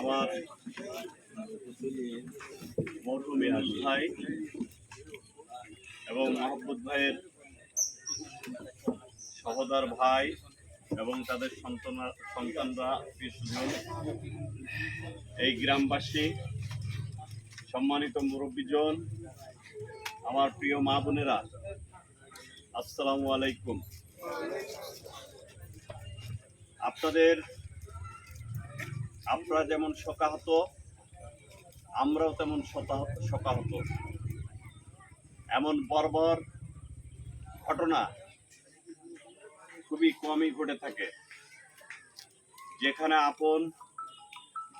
আমার মরহুম ইয়াস ভাই এবং মাহবুব ভাইয়ের সহোদর ভাই এবং তাদের সন্তান সন্তানরা আত্মীয়স্বজন, এই গ্রামবাসী সম্মানিত মুরব্বীজন আমার প্রিয় মা বোনেরা আসসালামু আলাইকুম। আপনাদের আপনারা যেমন শোকাহত, আমরাও তেমন শোকাহত এমন বর্বর ঘটনা খুবই কমই ঘটে থাকে, যেখানে আপন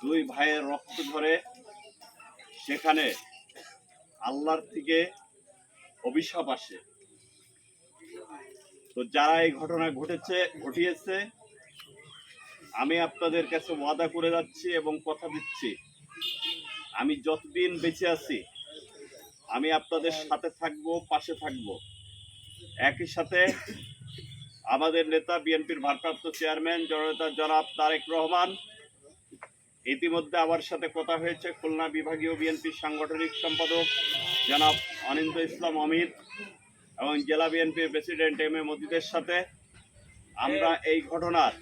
দুই ভাইয়ের রক্ত ধরে সেখানে আল্লাহর থেকে অভিশাপ আসে। তো যারা এই ঘটনা ঘটেছে, ঘটিয়েছে আমি আপনাদের কাছে ওয়াদা করে যাচ্ছি এবং কথা দিচ্ছি। আমি যতদিন বেঁচে আছি, আমি আপনাদের সাথে থাকব, পাশে থাকব। একই সাথে আমাদের নেতা, বিএনপির ভারপ্রাপ্ত চেয়ারম্যান, জননেতা জনাব তারেক রহমান, ইতিমধ্যে আমার সাথে কথা হয়েছে, খুলনা বিভাগীয় বিএনপির সাংগঠনিক সম্পাদক জনাব অনিন্দ ইসলাম অমিত এবং জেলা বিএনপির প্রেসিডেন্ট এম এ মজিদের সাথে। আমরা এই ঘটনার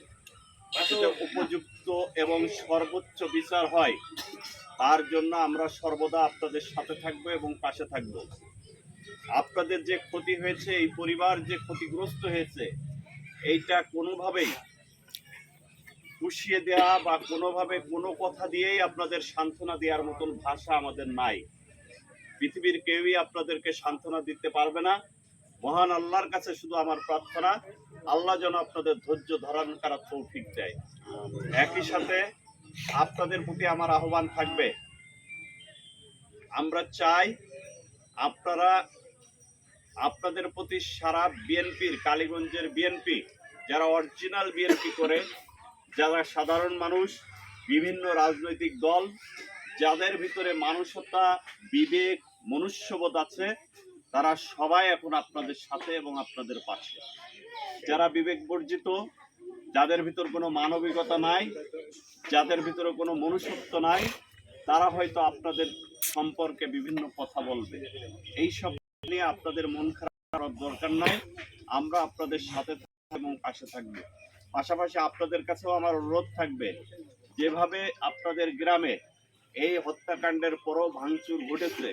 উপযুক্ত এবং সর্বোচ্চ বিচার হয়, তার জন্য আমরা সর্বদা আপনাদের সাথে থাকব এবং পাশে থাকব। আপনাদের যে ক্ষতি হয়েছে, এই পরিবার যে ক্ষতিগ্রস্ত হয়েছে, এইটা কোনোভাবেই পুষিয়ে দেওয়া বা কোনোভাবে কোনো কথা দিয়েই আপনাদের সান্ত্বনা দেওয়ার মতন ভাষা আমাদের নাই। পৃথিবীর কেউই আপনাদেরকে সান্ত্বনা দিতে পারবে না। মহান আল্লাহর কাছে শুধু আমার প্রার্থনা আল্লাহ যেন আপনাদের ধৈর্য ধারণ করা তৌফিক দেয়। একই সাথে আপনাদের প্রতি আমার আহ্বান থাকবে আমরা চাই আপনারা আপনাদের প্রতি সারা বিএনপির কালীগঞ্জের বিএনপি যারা অরিজিনাল বিএনপি করে যারা সাধারণ মানুষ বিভিন্ন রাজনৈতিক দল যাদের ভিতরে মানুষতা বিবেক মনুষ্যবোধ আছে তারা সবাই এখন আপনাদের সাথে এবং আপনাদের পাশে। যারা বিবেক বর্জিত যাদের ভিতর কোনো মানবিকতা নাই, যাদের ভিতরে কোনো মনুষ্যত্ব নাই, তারা হয়তো আপনাদের সম্পর্কে বিভিন্ন কথা বলবে। এই সব নিয়ে আপনাদের মন খারাপ করার দরকার নাই। আমরা আপনাদের সাথে এবং পাশে থাকব। পাশাপাশি আপনাদের কাছেও আমার অনুরোধ থাকবে, যেভাবে আপনাদের গ্রামে এই হত্যাকাণ্ডের পরও ভাঙচুর ঘটেছে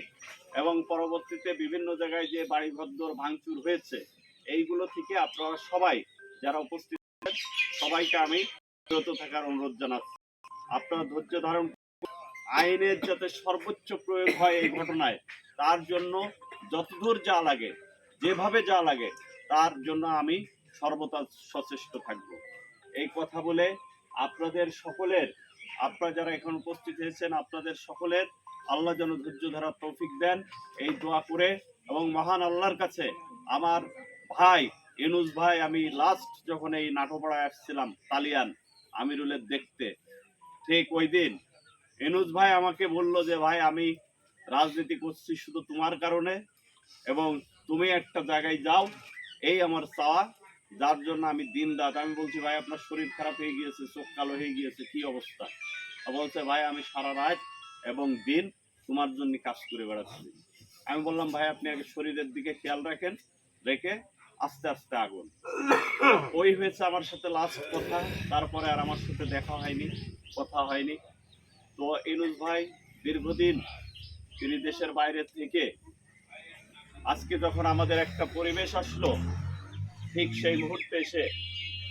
এবং পরবর্তীতে বিভিন্ন জায়গায় যে বাড়িঘর ভাঙচুর হয়েছে, এইগুলো থেকে আপনারা সবাই যারা উপস্থিত সবাইকে আমি বিরত থাকার অনুরোধ জানাচ্ছি। আপনারা ধৈর্য ধারণ আইনের যাতে সর্বোচ্চ প্রয়োগ হয় এই ঘটনায়, তার জন্য যতদূর যা লাগে, যেভাবে যা লাগে, তার জন্য আমি সর্বদা সচেষ্ট থাকব। এই কথা বলে আপনাদের সকলের আপনারা যারা এখন উপস্থিত হয়েছেন, আপনাদের সকলের আল্লাহ যেন ধৈর্য ধরার তৌফিক দেন। এই দোয়া করে এবং মহান আল্লাহর কাছে আমার ভাই ইনুস ভাই, আমি লাস্ট যখন এই নাটোপাড়ায় আসছিলাম, তালিয়ান, আমিরুলের দেখতে, ঠিক ওই দিন এনুস ভাই আমাকে বলল যে, ভাই, আমি রাজনীতি করছি শুধু তোমার কারণে এবং তুমি একটা জায়গায় যাও, এই আমার চাওয়া। যার জন্য আমি দিন রাত, আমি বলছি, ভাই, আপনার শরীর খারাপ হয়ে গিয়েছে, চোখ কালো হয়ে গিয়েছে, কি অবস্থা? বলছে, ভাই, আমি সারা রাত এবং দিন তোমার জন্য কাজ করে বেড়াচ্ছি। আমি বললাম, ভাই, আপনি আগে শরীরের দিকে খেয়াল রাখেন, রেখে আস্তে আস্তে আগুন। ওই হয়েছে আমার সাথে লাস্ট কথা, তারপরে আর আমার সাথে দেখা হয়নি, কথা হয়নি। তো ইনুস ভাই, দীর্ঘদিন তিনি দেশের বাইরে থেকে, আজকে যখন আমাদের একটা পরিবেশ আসলো ঠিক সেই মুহূর্তে এসে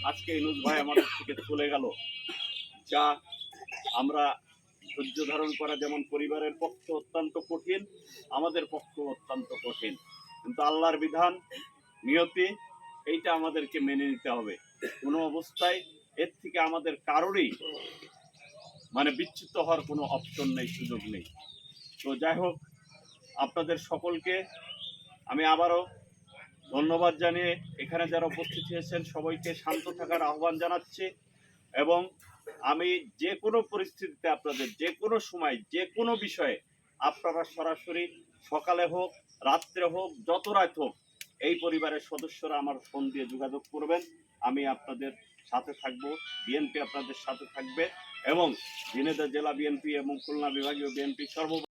আজকে ইনুস ভাই আমাদের থেকে চলে গেল। যা আমরা ধৈর্য ধারণ করা যেমন পরিবারের পক্ষে অত্যন্ত কঠিন, আমাদের পক্ষে অত্যন্ত কঠিন। কিন্তু আল্লাহর বিধান, নিয়তি, এইটা আমাদেরকে মেনে নিতে হবে। কোনো অবস্থায় এর থেকে আমাদের কারোরই মানে বিচ্যুত হওয়ার কোনো অপশন নেই, সুযোগ নেই। তো যাই হোক, আপনাদের সকলকে আমি আবারও ধন্যবাদ জানিয়ে এখানে যারা উপস্থিত হয়েছেন সবাইকে শান্ত থাকার আহ্বান জানাচ্ছি এবং আমি যে কোনো পরিস্থিতিতে আপনাদের যে কোনো সময়, যে কোনো বিষয়ে আপনারা সরাসরি সকালে হোক, রাত্রে হোক, যত রাত হোক, এই পরিবারের সদস্যরা আমার ফোন দিয়ে যোগাযোগ করবেন। আমি আপনাদের সাথে থাকব, বিএনপি আপনাদের সাথে থাকবে এবং ঝিনেদা জেলা বিএনপি এবং খুলনা বিভাগীয় বিএনপি সর্ব